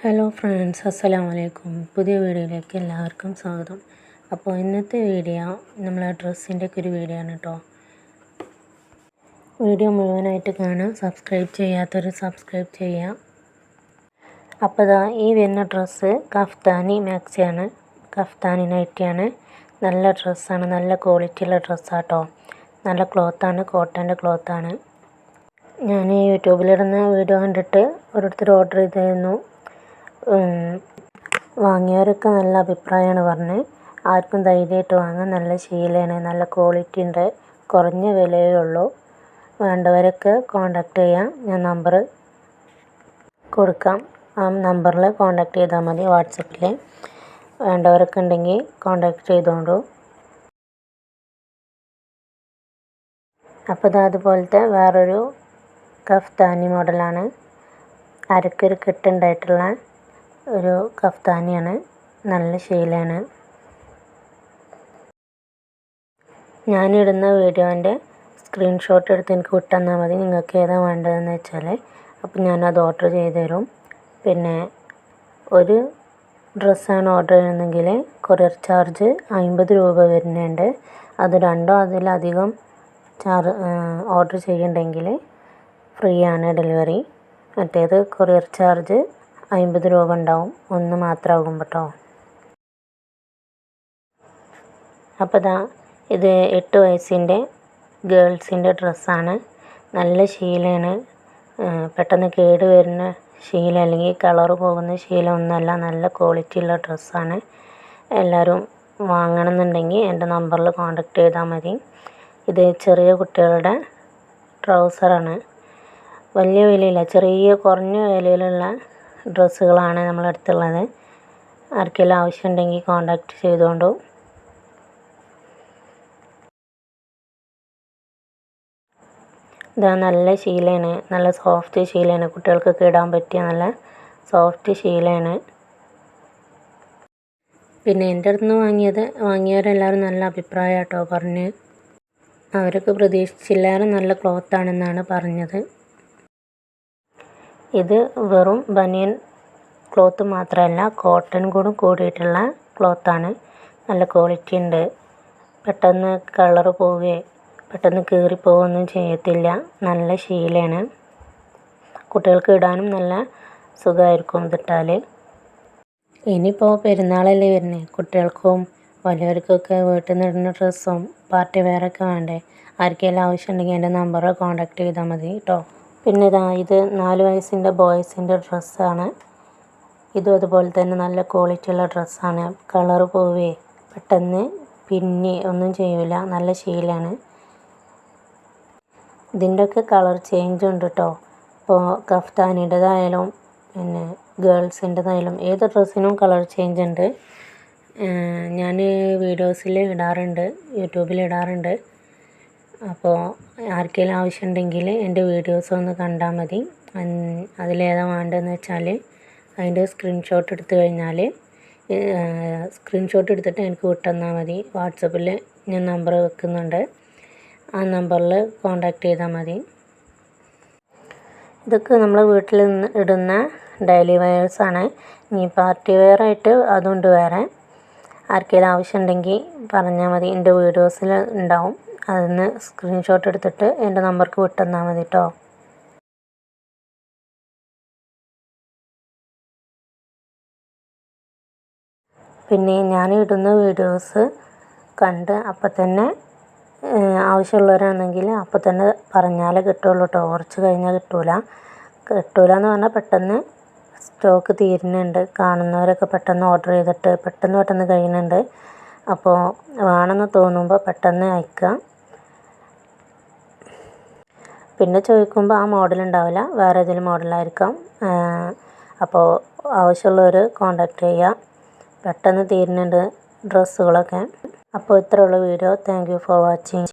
Hello friends അസ്സലാമു വലൈക്കും പുതിയ വീഡിയോയിലേക്ക് എല്ലാവർക്കും സ്വാഗതം. അപ്പോൾ ഇന്നത്തെ വീഡിയോ നമ്മൾ ഡ്രസ്സിന്റെ ഒക്കെ ഒരു വീഡിയോ ആണ് കേട്ടോ. വീഡിയോ മുഴുവനായിട്ട് കാണാം സബ്സ്ക്രൈബ് ചെയ്യാത്തവർ സബ്സ്ക്രൈബ് ചെയ്യാം അപ്പോൾ ഇതാ ഈ വരുന്ന ഡ്രസ്സ് കഫ്താനി മാക്സിയാണ് കഫ്താനി നൈറ്റിയാണ് നല്ല ഡ്രസ്സാണ് നല്ല ക്വാളിറ്റിയുള്ള ഡ്രസ്സാട്ടോ നല്ല ക്ലോത്താണ് കോട്ടന്റെ ക്ലോത്താണ് ഞാൻ യൂട്യൂബിലിടുന്ന വീഡിയോ കണ്ടിട്ട് ഓരോരുത്തർ ഓർഡർ ചെയ്തിരുന്നു. വാങ്ങിയവരൊക്കെ നല്ല അഭിപ്രായമാണ് പറഞ്ഞത് ആർക്കും ധൈര്യമായിട്ട് വാങ്ങാം. നല്ല ശീലമാണ്. നല്ല ക്വാളിറ്റി ഉണ്ട്. കുറഞ്ഞ വിലയേ ഉള്ളൂ. വേണ്ടവരൊക്കെ കോണ്ടാക്ട് ചെയ്യാം. ഞാൻ നമ്പർ കൊടുക്കാം. ആ നമ്പറിൽ കോണ്ടാക്ട് ചെയ്താൽ മതി വാട്സപ്പിൽ വേണ്ടവരൊക്കെ ഉണ്ടെങ്കിൽ കോണ്ടാക്ട് ചെയ്തോണ്ടു. അപ്പോൾ ഇത് അതുപോലത്തെ വേറൊരു കഫ്താനി മോഡലാണ് അരക്കൊരു കെട്ടുണ്ടായിട്ടുള്ള ഒരു കഫ്താനിയാണ്. നല്ല ശീലമാണ്. ഞാനിടുന്ന വീഡിയോന്റെ സ്ക്രീൻഷോട്ട് എടുത്ത് എനിക്ക് വിട്ടുതന്നാൽ മതി. നിങ്ങൾക്ക് ഏതാണ് വേണ്ടതെന്ന് വെച്ചാൽ അപ്പോൾ ഞാനത് ഓർഡർ ചെയ്ത് തരും പിന്നെ ഒരു ഡ്രസ്സാണ് ഓർഡർ ചെയ്യുന്നതെങ്കിൽ കൊറിയർ ചാർജ് അമ്പത് രൂപ വരുന്നുണ്ട്. അത് രണ്ടോ അതിലധികം ചാർ ഓർഡർ ചെയ്യുന്നുണ്ടെങ്കിൽ ഫ്രീ ആണ് ഡെലിവറി മറ്റേത് കൊറിയർ ചാർജ് അമ്പത് രൂപ ഉണ്ടാവും. ഒന്ന് മാത്രമാകും കേട്ടോ. അപ്പോൾ ഇതാ ഇത് എട്ട് വയസ്സിന്റെ ഗേൾസിന്റെ ഡ്രസ്സാണ്. നല്ല ശീലമാണ്. പെട്ടെന്ന് കേട് വരുന്ന ശീല അല്ലെങ്കിൽ കളറ് പോകുന്ന ശീലം ഒന്നുമല്ല. നല്ല ക്വാളിറ്റി ഉള്ള ഡ്രസ്സാണ്. എല്ലാവരും വാങ്ങണമെന്നുണ്ടെങ്കിൽ എന്റെ നമ്പറിൽ കോൺടാക്റ്റ് ചെയ്താൽ മതി. ഇത് ചെറിയ കുട്ടികളുടെ ട്രൗസറാണ് വലിയ വിലയില്ല. ചെറിയ കുറഞ്ഞ വിലയിലുള്ള ഡ്രസ്സുകളാണ് നമ്മളെ അടുത്തുള്ളത് ആർക്കെങ്കിലും ആവശ്യമുണ്ടെങ്കിൽ കോണ്ടാക്ട് ചെയ്തുകൊണ്ടു ഇതാ നല്ല ശീലയാണ് നല്ല സോഫ്റ്റ് ശീലയാണ് കുട്ടികൾക്കൊക്കെ ഇടാൻ പറ്റിയ നല്ല സോഫ്റ്റ് ശീലയാണ് പിന്നെ എന്റെ അടുത്ത് നിന്ന് വാങ്ങിയത് വാങ്ങിയവരെല്ലാവരും നല്ല അഭിപ്രായം കേട്ടോ പറഞ്ഞ്. അവരൊക്കെ പ്രതീക്ഷിച്ചില്ലാതെ നല്ല ക്ലോത്താണെന്നാണ് പറഞ്ഞത്. ഇത് വെറും ബനിയൻ ക്ലോത്ത് മാത്രമല്ല കോട്ടൺ കൂടെ കൂടിയിട്ടുള്ള ക്ലോത്താണ്. നല്ല ക്വാളിറ്റി ഉണ്ട്. പെട്ടെന്ന് കളർ പോവുകയോ പെട്ടെന്ന് കീറിപ്പോവുകയൊന്നും ചെയ്യത്തില്ല. നല്ല ശീലയാണ് കുട്ടികൾക്ക് ഇടാനും നല്ല സുഖമായിരിക്കും ഇതിട്ടാൽ ഇനിയിപ്പോൾ പെരുന്നാളല്ലേ വരുന്നത് കുട്ടികൾക്കും വലിയവർക്കൊക്കെ വീട്ടിൽ നിന്ന് ഇടുന്ന ഡ്രസ്സും പാർട്ടി വെയറൊക്കെ വേണ്ടേ? ആർക്കെങ്കിലും ആവശ്യമുണ്ടെങ്കിൽ എന്റെ നമ്പറിൽ കോൺടാക്ട് ചെയ്താൽ മതി കേട്ടോ. പിന്നെ ഇതാ ഇത് നാല് വയസ്സിന്റെ ബോയ്സിന്റെ ഡ്രസ്സാണ്. ഇതും അതുപോലെ തന്നെ നല്ല ക്വാളിറ്റിയുള്ള ഡ്രസ്സാണ്. കളർ പോവേ പെട്ടെന്ന് പിന്നി ഒന്നും ചെയ്യില്ല നല്ല ശീലമാണ് ഇതിന്റെയൊക്കെ കളർ ചേഞ്ച് ഉണ്ട് കേട്ടോ ഇപ്പോൾ കഫ്താനിന്റെതായാലും പിന്നെ ഗേൾസിന്റെതായാലും ഏത് ഡ്രസ്സിനും കളർ ചേഞ്ച് ഉണ്ട്. ഞാൻ വീഡിയോസിൽ ഇടാറുണ്ട് യൂട്യൂബിൽ ഇടാറുണ്ട്. അപ്പോൾ ആർക്കെങ്കിലും ആവശ്യം ആവശ്യമുണ്ടെങ്കിൽ എന്റെ വീഡിയോസ് ഒന്ന് കണ്ടാൽ മതി. അതിലേതാണ് വേണ്ടതെന്ന് വെച്ചാൽ അതിന്റെ സ്ക്രീൻഷോട്ട് എടുത്തു കഴിഞ്ഞാൽ സ്ക്രീൻഷോട്ട് എടുത്തിട്ട് എനിക്ക് വിട്ടുതന്നാൽ മതി. വാട്സപ്പിൽ ഞാൻ നമ്പർ വെക്കുന്നുണ്ട്. ആ നമ്പറിൽ കോൺടാക്റ്റ് ചെയ്താൽ മതി. ഇതൊക്കെ നമ്മൾ വീട്ടിൽ ഇടുന്ന ഡെയിലി വെയേഴ്സാണ് ഇനി പാർട്ടി വെയർ ആയിട്ട് അതുകൊണ്ട് വേറെ. ആർക്കെങ്കിലും ആവശ്യമുണ്ടെങ്കിൽ പറഞ്ഞാൽ മതി. എന്റെ വീഡിയോസിൽ ഉണ്ടാവും. അതിന്ന് സ്ക്രീൻഷോട്ട് എടുത്തിട്ട് എന്റെ നമ്പർക്ക് വിട്ടുതന്നാൽ മതി കേട്ടോ പിന്നെ ഞാൻ ഇടുന്ന വീഡിയോസ് കണ്ട് അപ്പം തന്നെ ആവശ്യമുള്ളവരാണെങ്കിൽ അപ്പം തന്നെ പറഞ്ഞാലേ കിട്ടുള്ളൂ കേട്ടോ കുറച്ച് കഴിഞ്ഞാൽ കിട്ടൂല. കിട്ടൂല എന്ന് പറഞ്ഞാൽ പെട്ടെന്ന് സ്റ്റോക്ക് തീരുന്നുണ്ട്. കാണുന്നവരൊക്കെ പെട്ടെന്ന് ഓർഡർ ചെയ്തിട്ട് പെട്ടെന്ന് പെട്ടെന്ന് കഴിയുന്നുണ്ട്. അപ്പോൾ വേണമെന്ന് തോന്നുമ്പോൾ പെട്ടെന്ന് അയക്കുക. പിന്നെ ചോദിക്കുമ്പോൾ ആ മോഡൽ ഉണ്ടാവില്ല വേറെ ഏതെങ്കിലും മോഡലായിരിക്കാം അപ്പോൾ ആവശ്യമുള്ളവർ കോണ്ടാക്ട് ചെയ്യുക പെട്ടെന്ന് തീരുന്നുണ്ട് ഡ്രസ്സുകളൊക്കെ. അപ്പോൾ ഇത്രയുള്ള video. Thank you for watching